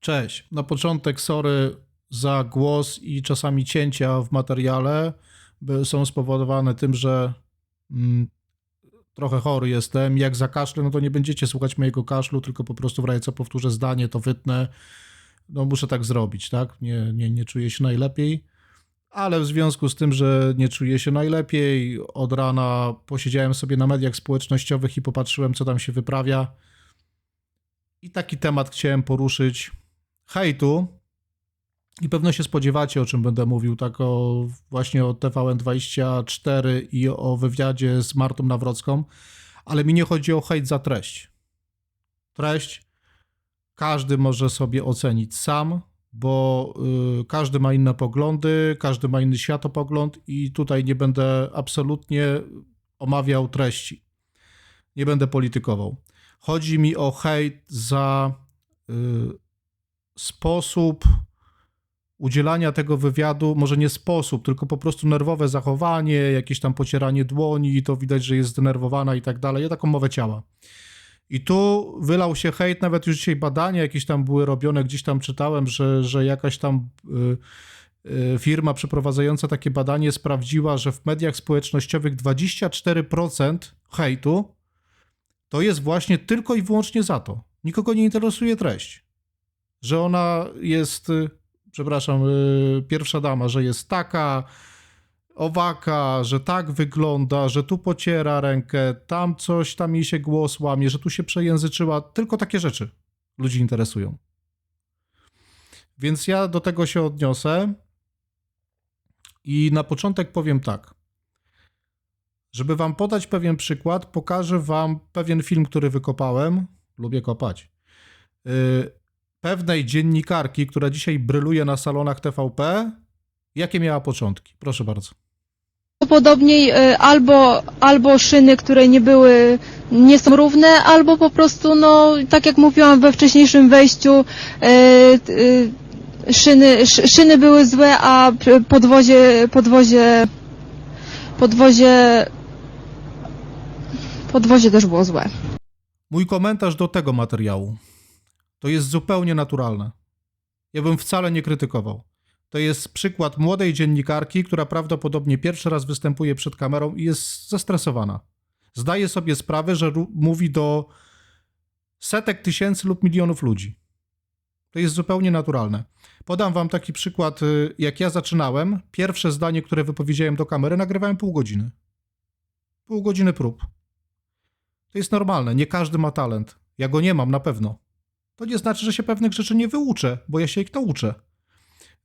Cześć. Na początek sorry za głos i czasami cięcia w materiale. Są spowodowane tym, że mm, trochę chory jestem. Jak zakaszlę, no to nie będziecie słuchać mojego kaszlu, tylko po prostu w co powtórzę zdanie, to wytnę. No muszę tak zrobić, tak? Nie, nie, nie czuję się najlepiej. Ale w związku z tym, że nie czuję się najlepiej, od rana posiedziałem sobie na mediach społecznościowych i popatrzyłem, co tam się wyprawia. I taki temat chciałem poruszyć hejtu. I pewno się spodziewacie, o czym będę mówił, tak o właśnie o TVN24 i o wywiadzie z Martą Nawrocką, ale mi nie chodzi o hejt za treść. Treść każdy może sobie ocenić sam, bo y, każdy ma inne poglądy, każdy ma inny światopogląd i tutaj nie będę absolutnie omawiał treści. Nie będę politykował. Chodzi mi o hejt za y, sposób udzielania tego wywiadu, może nie sposób, tylko po prostu nerwowe zachowanie, jakieś tam pocieranie dłoni, i to widać, że jest zdenerwowana i tak dalej. Ja taką mowę ciała. I tu wylał się hejt, nawet już dzisiaj badania jakieś tam były robione, gdzieś tam czytałem, że, że jakaś tam y, y, firma przeprowadzająca takie badanie sprawdziła, że w mediach społecznościowych 24% hejtu to jest właśnie tylko i wyłącznie za to. Nikogo nie interesuje treść. Że ona jest, y, przepraszam, y, pierwsza dama, że jest taka, owaka, że tak wygląda, że tu pociera rękę, tam coś, tam jej się głos łamie, że tu się przejęzyczyła. Tylko takie rzeczy ludzi interesują. Więc ja do tego się odniosę i na początek powiem tak. Żeby wam podać pewien przykład, pokażę wam pewien film, który wykopałem. Lubię kopać. Pewnej dziennikarki, która dzisiaj bryluje na salonach TVP. Jakie miała początki? Proszę bardzo. Prawdopodobniej y, albo, albo szyny, które nie były, nie są równe, albo po prostu, no, tak jak mówiłam we wcześniejszym wejściu, y, y, szyny, sz- szyny były złe, a podwozie, podwozie, podwozie, podwozie też było złe. Mój komentarz do tego materiału to jest zupełnie naturalne. Ja bym wcale nie krytykował. To jest przykład młodej dziennikarki, która prawdopodobnie pierwszy raz występuje przed kamerą i jest zestresowana. Zdaje sobie sprawę, że mówi do setek tysięcy lub milionów ludzi. To jest zupełnie naturalne. Podam wam taki przykład. y, Jak ja zaczynałem, pierwsze zdanie, które wypowiedziałem do kamery, nagrywałem pół godziny. Pół godziny prób. To jest normalne. Nie każdy ma talent. Ja go nie mam na pewno. To nie znaczy, że się pewnych rzeczy nie wyuczę, bo ja się ich nauczę.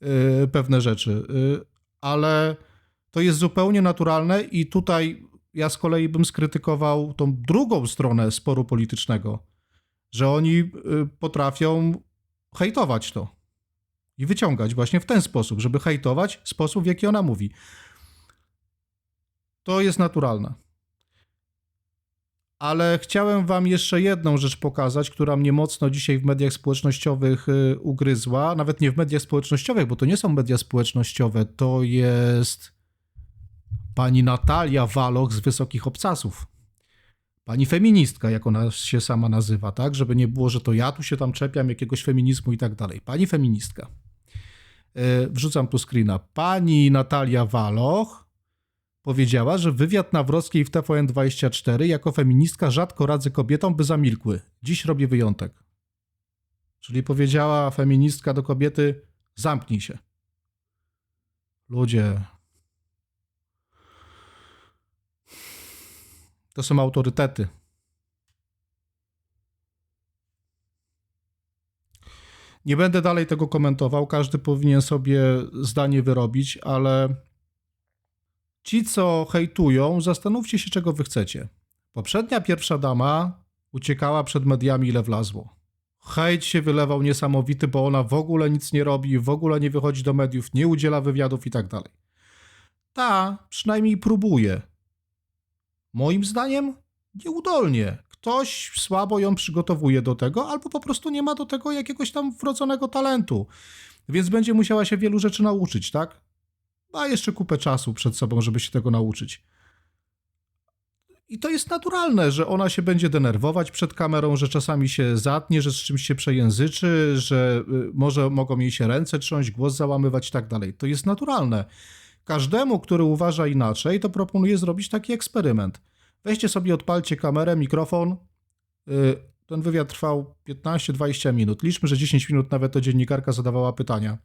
Yy, pewne rzeczy. Yy, ale to jest zupełnie naturalne i tutaj ja z kolei bym skrytykował tą drugą stronę sporu politycznego, że oni yy, potrafią hejtować to i wyciągać właśnie w ten sposób, żeby hejtować sposób, w jaki ona mówi. To jest naturalne. Ale chciałem Wam jeszcze jedną rzecz pokazać, która mnie mocno dzisiaj w mediach społecznościowych y, ugryzła. Nawet nie w mediach społecznościowych, bo to nie są media społecznościowe, to jest pani Natalia Waloch z Wysokich Obcasów. Pani feministka, jak ona się sama nazywa, tak? Żeby nie było, że to ja tu się tam czepiam jakiegoś feminizmu i tak dalej. Pani feministka. Y, Wrzucam tu screena. Pani Natalia Waloch powiedziała, że wywiad Nawrockiej w TVN24 jako feministka rzadko radzę kobietom, by zamilkły. Dziś robię wyjątek. Czyli powiedziała feministka do kobiety: zamknij się. Ludzie. To są autorytety. Nie będę dalej tego komentował, każdy powinien sobie zdanie wyrobić, ale Ci, co hejtują, zastanówcie się, czego wy chcecie. Poprzednia pierwsza dama uciekała przed mediami, ile wlazło. Hejt się wylewał niesamowity, bo ona w ogóle nic nie robi, w ogóle nie wychodzi do mediów, nie udziela wywiadów i tak dalej. Ta przynajmniej próbuje. Moim zdaniem nieudolnie. Ktoś słabo ją przygotowuje do tego, albo po prostu nie ma do tego jakiegoś tam wrodzonego talentu. Więc będzie musiała się wielu rzeczy nauczyć, tak? Ma jeszcze kupę czasu przed sobą, żeby się tego nauczyć. I to jest naturalne, że ona się będzie denerwować przed kamerą, że czasami się zatnie, że z czymś się przejęzyczy, że y, może mogą jej się ręce trząść, głos załamywać i tak dalej. To jest naturalne. Każdemu, który uważa inaczej, to proponuję zrobić taki eksperyment. Weźcie sobie, odpalcie kamerę, mikrofon. Y, Ten wywiad trwał 15-20 minut. Liczmy, że 10 minut nawet to dziennikarka zadawała pytania.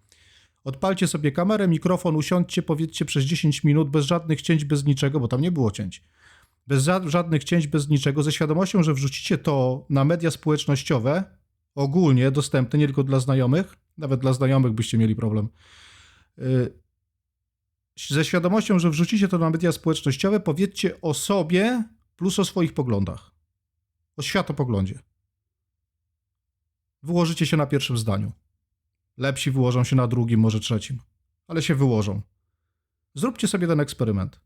Odpalcie sobie kamerę, mikrofon, usiądźcie, powiedzcie przez 10 minut, bez żadnych cięć, bez niczego, bo tam nie było cięć. Bez ża- żadnych cięć, bez niczego, ze świadomością, że wrzucicie to na media społecznościowe, ogólnie dostępne, nie tylko dla znajomych, nawet dla znajomych byście mieli problem. Y, Ze świadomością, że wrzucicie to na media społecznościowe, powiedzcie o sobie plus o swoich poglądach. O światopoglądzie. Wyłożycie się na pierwszym zdaniu. Lepsi wyłożą się na drugim, może trzecim, ale się wyłożą. Zróbcie sobie ten eksperyment.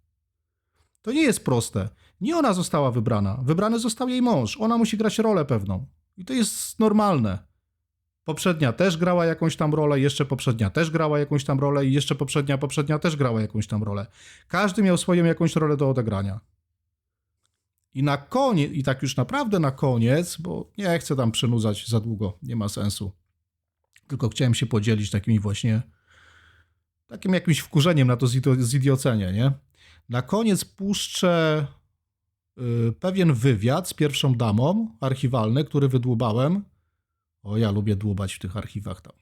To nie jest proste. Nie ona została wybrana. Wybrany został jej mąż. Ona musi grać rolę pewną. I to jest normalne. Poprzednia też grała jakąś tam rolę, jeszcze poprzednia też grała jakąś tam rolę i jeszcze poprzednia, poprzednia też grała jakąś tam rolę. Każdy miał swoją jakąś rolę do odegrania. I na koniec, i tak już naprawdę na koniec, bo nie chcę tam przynudzać za długo, nie ma sensu. Tylko chciałem się podzielić takimi właśnie, takim jakimś wkurzeniem na to zidio- zidiocenie, nie? Na koniec puszczę y, pewien wywiad z pierwszą damą, archiwalny, który wydłubałem. O, ja lubię dłubać w tych archiwach tam.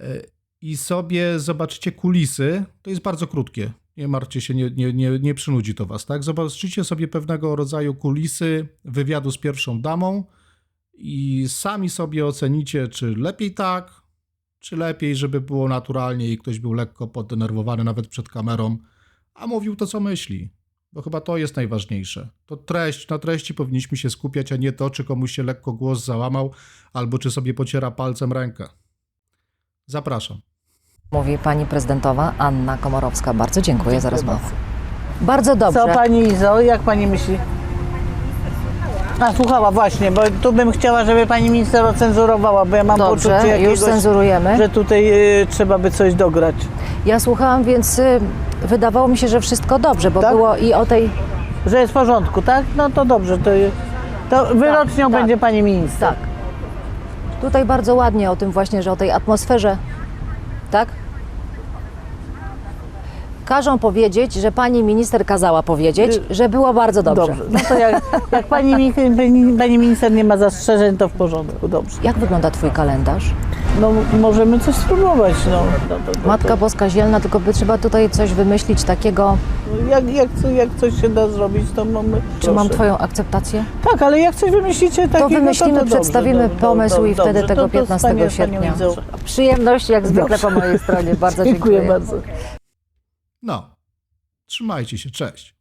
Y, I sobie zobaczycie kulisy. To jest bardzo krótkie. Nie martwcie się, nie, nie, nie, nie przynudzi to was, tak? Zobaczycie sobie pewnego rodzaju kulisy wywiadu z pierwszą damą i sami sobie ocenicie, czy lepiej tak, czy lepiej, żeby było naturalnie i ktoś był lekko poddenerwowany nawet przed kamerą, a mówił to, co myśli. Bo chyba to jest najważniejsze. To treść, na treści powinniśmy się skupiać, a nie to, czy komuś się lekko głos załamał, albo czy sobie pociera palcem rękę. Zapraszam. Mówi pani prezydentowa Anna Komorowska. Bardzo dziękuję za rozmowę. Bardzo dobrze. Co pani Izo, jak pani myśli? A słuchała właśnie, bo tu bym chciała, żeby pani minister ocenzurowała, bo ja mam poczucie Dobrze, już jakiegoś, cenzurujemy. że tutaj y, trzeba by coś dograć. Ja słuchałam, więc y, wydawało mi się, że wszystko dobrze, bo Tak? było i o tej. Że jest w porządku, tak? No to dobrze, to, to wyrocznią tak. będzie pani minister. Tak. Tutaj bardzo ładnie o tym właśnie, że o tej atmosferze. Tak? Każą powiedzieć, że pani minister kazała powiedzieć, że było bardzo dobrze. Dobrze. No to jak, jak pani, mi- pani, minister nie ma zastrzeżeń, to w porządku, dobrze. Jak wygląda twój kalendarz? No możemy coś spróbować, no. no to, to, Matka Boska Zielna, tylko by trzeba tutaj coś wymyślić takiego. to, jak, jak, co- jak coś się da zrobić, to mamy. Czy mam twoją akceptację? Tak, ale jak coś wymyślicie takiego, wymyślimy, to, to przedstawimy dobrze, pomysł i wtedy dobrze, tego to- to 15 wspaniale, sierpnia. panią Izą. Przyjemność jak zwykle Dobrze. po mojej stronie. Bardzo Dziękuję dziękuję. bardzo. No, trzymajcie się, cześć.